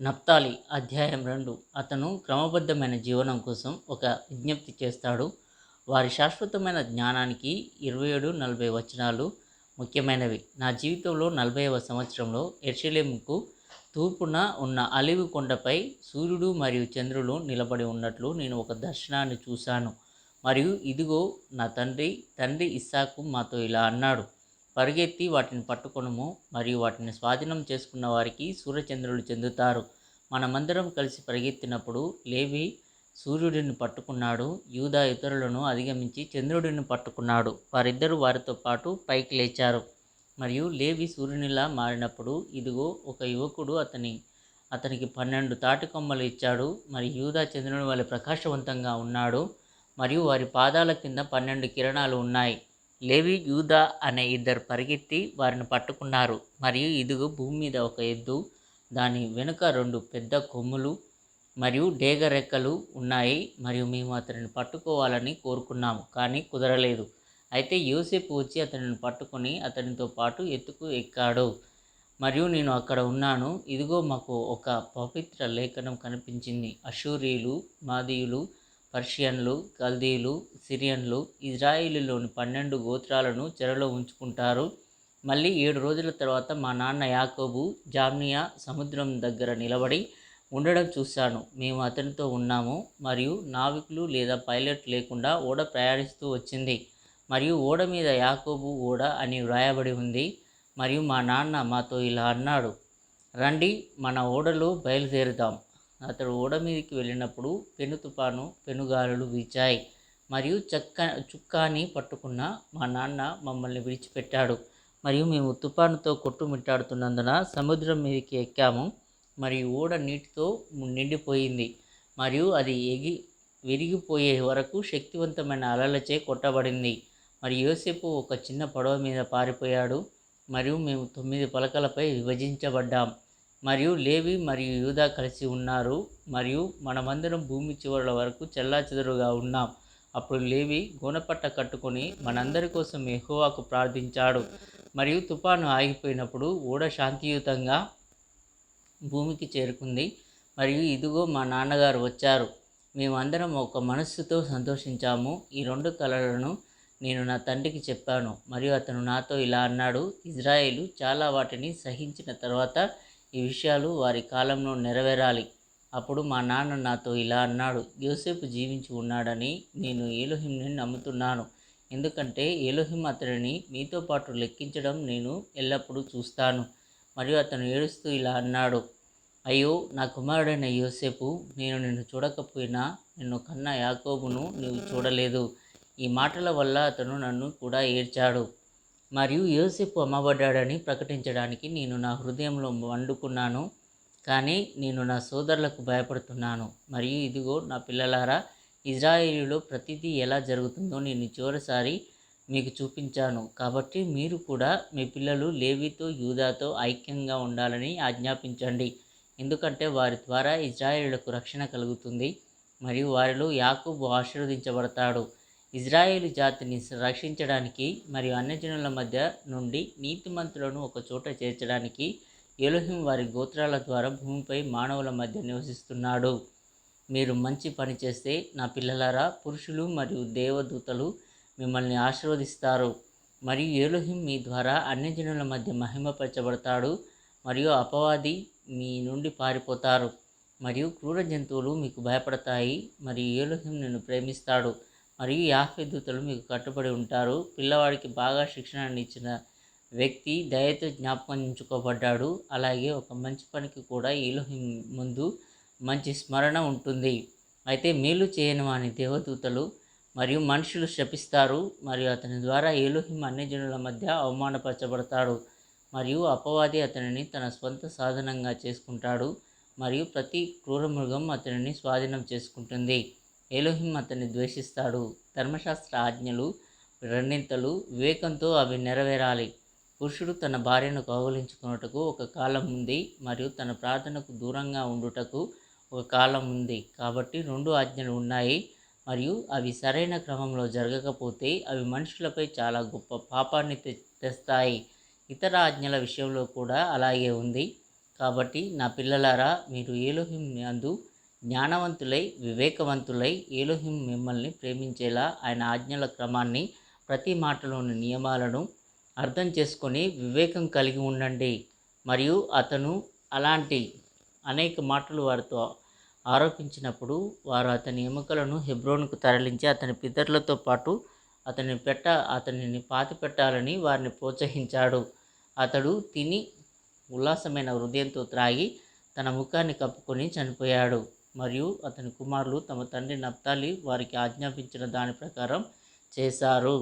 నప్తాలి అధ్యాయం రెండు. అతను క్రమబద్ధమైన జీవనం కోసం ఒక విజ్ఞప్తి చేస్తాడు. వారి శాశ్వతమైన జ్ఞానానికి ఇరవై ఏడు నలభై వచనాలు ముఖ్యమైనవి. నా జీవితంలో నలభైవ సంవత్సరంలో ఎర్షలేముకు తూర్పున ఉన్న అలివి కొండపై సూర్యుడు మరియు చంద్రులు నిలబడి ఉన్నట్లు నేను ఒక దర్శనాన్ని చూశాను. మరియు ఇదిగో నా తండ్రి తండ్రి ఇస్సాకు మాతో ఇలా అన్నాడు. పరిగెత్తి వాటిని పట్టుకొనుము మరియు వాటిని స్వాధీనం చేసుకున్న వారికి సూర్యచంద్రులు చెందుతారు. మనమందరం కలిసి పరిగెత్తినప్పుడు లేవి సూర్యుడిని పట్టుకున్నాడు యూదా ఇతరులను అధిగమించి చంద్రుడిని పట్టుకున్నాడు. వారిద్దరూ వారితో పాటు పైకి లేచారు. మరియు లేవి సూర్యునిలా మారినప్పుడు ఇదిగో ఒక యువకుడు అతని అతనికి పన్నెండు తాటి కొమ్మలు ఇచ్చాడు. మరియు యూదా చంద్రుని వారి ప్రకాశవంతంగా ఉన్నాడు. మరియు వారి పాదాల కింద పన్నెండు కిరణాలు ఉన్నాయి. లేవి యూదా అనే ఇద్దరు పరిగెత్తి వారిని పట్టుకున్నారు. మరియు ఇదిగో భూమి మీద ఒక ఎద్దు దాని వెనుక రెండు పెద్ద కొమ్ములు మరియు డేగ రెక్కలు ఉన్నాయి. మరియు మేము అతనిని పట్టుకోవాలని కోరుకున్నాము కానీ కుదరలేదు. అయితే యోసేపు వచ్చి అతనిని పట్టుకొని అతనితో పాటు ఎత్తుకు ఎక్కాడు. మరియు నేను అక్కడ ఉన్నాను. ఇదిగో మాకు ఒక పవిత్ర లేఖనం కనిపించింది. అశూరియులు మాదీయులు పర్షియన్లు కల్దీలు సిరియన్లు ఇజ్రాయిలీలోని పన్నెండు గోత్రాలను చెరలో ఉంచుకుంటారు. మళ్ళీ ఏడు రోజుల తర్వాత మా నాన్న యాకోబు జామ్నియా సముద్రం దగ్గర నిలబడి ఉండడం చూశాను. మేము అతనితో ఉన్నాము మరియు నావికులు లేదా పైలట్ లేకుండా ఓడ ప్రయాణిస్తూ వచ్చింది మరియు ఓడ మీద యాకోబు ఓడ అని వ్రాయబడి ఉంది మరియు మా నాన్న మాతో ఇలా అన్నాడు రండి మన ఓడలో బయలుదేరుదాం. అతడు ఓడ మీదకి వెళ్ళినప్పుడు పెను తుపాను పెనుగాలులు వీచాయి. మరియు చక్క చుక్కాని పట్టుకున్న మా నాన్న మమ్మల్ని విడిచిపెట్టాడు. మరియు మేము తుపానుతో కొట్టుమిట్టాడుతున్నందున సముద్రం మీదకి ఎక్కాము. మరియు ఓడ నీటితో నిండిపోయింది. మరియు అది ఎగి విరిగిపోయే వరకు శక్తివంతమైన అలలచే కొట్టబడింది. మరియు యోసేపు ఒక చిన్న పడవ మీద పారిపోయాడు. మరియు మేము తొమ్మిది పలకలపై విభజించబడ్డాం. మరియు లేవి మరియు యూదా కలిసి ఉన్నారు మరియు మనమందరం భూమి చివరల వరకు చెల్లాచెదురుగా ఉన్నాం. అప్పుడు లేవి గోనపట్ట కట్టుకొని మనందరి కోసం ఎహోవాకు ప్రార్థించాడు. మరియు తుఫాను ఆగిపోయినప్పుడు ఓడ శాంతియుతంగా భూమికి చేరుకుంది. మరియు ఇదిగో మా నాన్నగారు వచ్చారు. మేమందరం ఒక మనస్సుతో సంతోషించాము. ఈ రెండు కళలను నేను నా తండ్రికి చెప్పాను. మరియు అతను నాతో ఇలా అన్నాడు ఇజ్రాయేలు చాలా వాటిని సహించిన తర్వాత ఈ విషయాలు వారి కాలంలో నెరవేరాలి. అప్పుడు మా నాన్న నాతో ఇలా అన్నాడు యోసేపు జీవించి ఉన్నాడని నేను ఏలోహింని నమ్ముతున్నాను. ఎందుకంటే ఏలోహిం అతడిని మీతో పాటు లెక్కించడం నేను ఎల్లప్పుడూ చూస్తాను. మరియు అతను ఏడుస్తూ ఇలా అన్నాడు అయ్యో నా కుమారుడైన యోసేపు నేను నిన్ను చూడకపోయినా నిన్ను కన్న యాకోబును నీవు చూడలేదు. ఈ మాటల వల్ల అతను నన్ను కూడా ఏడ్చాడు. మరియు యోసేపు అమ్మబడ్డాడని ప్రకటించడానికి నేను నా హృదయంలో వండుకున్నాను కానీ నేను నా సోదరులకు భయపడుతున్నాను. మరియు ఇదిగో నా పిల్లలారా ఇజ్రాయేలీలో ప్రతిదీ ఎలా జరుగుతుందో నేను చివరిసారి మీకు చూపించాను. కాబట్టి మీరు కూడా మీ పిల్లలు లేవితో యూదాతో ఐక్యంగా ఉండాలని ఆజ్ఞాపించండి. ఎందుకంటే వారి ద్వారా ఇజ్రాయేలులకు రక్షణ కలుగుతుంది మరియు వారిలో యాకూబు ఆశీర్వదించబడతాడు. ఇజ్రాయేలు జాతిని రక్షించడానికి మరియు అన్యజనుల మధ్య నుండి నీతిమంతులను ఒక చోట చేర్చడానికి ఎలోహిం వారి గోత్రాల ద్వారా భూమిపై మానవుల మధ్య నివసిస్తున్నాడు. మీరు మంచి పని చేస్తే నా పిల్లలారా పురుషులు మరియు దేవదూతలు మిమ్మల్ని ఆశీర్వదిస్తారు. మరియు ఏలోహిం మీ ద్వారా అన్యజనుల మధ్య మహిమపరచబడతాడు మరియు అపవాది మీ నుండి పారిపోతారు. మరియు క్రూర జంతువులు మీకు భయపడతాయి మరియు ఏలోహిం నిన్ను ప్రేమిస్తాడు. మరియు యాహ్వే దూతలు మీకు కట్టుబడి ఉంటారు. పిల్లవాడికి బాగా శిక్షణ ఇచ్చిన వ్యక్తి దయతో జ్ఞాపకం ఉంచుకోబడ్డాడు. అలాగే ఒక మంచి పనికి కూడా ఏలోహిం ముందు మంచి స్మరణ ఉంటుంది. అయితే మేలు చేయని వాని దేవదూతలు మరియు మనుషులు శపిస్తారు. మరియు అతని ద్వారా ఏలోహిం అన్యజనుల మధ్య అవమానపరచబడతాడు. మరియు అపవాది అతనిని తన స్వంత సాధనంగా చేసుకుంటాడు. మరియు ప్రతి క్రూరమృగం అతనిని స్వాధీనం చేసుకుంటుంది. ఏలోహిం అతన్ని ద్వేషిస్తాడు. ధర్మశాస్త్ర ఆజ్ఞలు రెండింతలు వివేకంతో అవి నెరవేరాలి. పురుషుడు తన భార్యను కౌగులించుకున్నటకు ఒక కాలం ఉంది మరియు తన ప్రార్థనకు దూరంగా ఉండుటకు ఒక కాలం ఉంది. కాబట్టి రెండు ఆజ్ఞలు ఉన్నాయి మరియు అవి సరైన క్రమంలో జరగకపోతే అవి మనుషులపై చాలా గొప్ప పాపాన్ని తె తెస్తాయి. ఇతర ఆజ్ఞల విషయంలో కూడా అలాగే ఉంది. కాబట్టి నా పిల్లలారా మీరు ఏలోహిం నందు జ్ఞానవంతులై వివేకవంతులై ఏలోహిం మిమ్మల్ని ప్రేమించేలా ఆయన ఆజ్ఞల క్రమాన్ని ప్రతి మాటలోని నియమాలను అర్థం చేసుకొని వివేకం కలిగి ఉండండి. మరియు అతను అలాంటి అనేక మాటలు వారితో ఆరోపించినప్పుడు వారు అతని ఎముకలను హెబ్రోన్కు తరలించి అతని పితరులతో పాటు అతని పెట్ట అతనిని పాతి పెట్టాలని వారిని ప్రోత్సహించాడు. అతడు తిని ఉల్లాసమైన హృదయంతో త్రాగి తన ముఖాన్ని కప్పుకొని చనిపోయాడు. మరియు అతని కుమారులు తమ తండ్రి నప్తాలి వారికి ఆజ్ఞాపించిన దాని ప్రకారం చేశారు.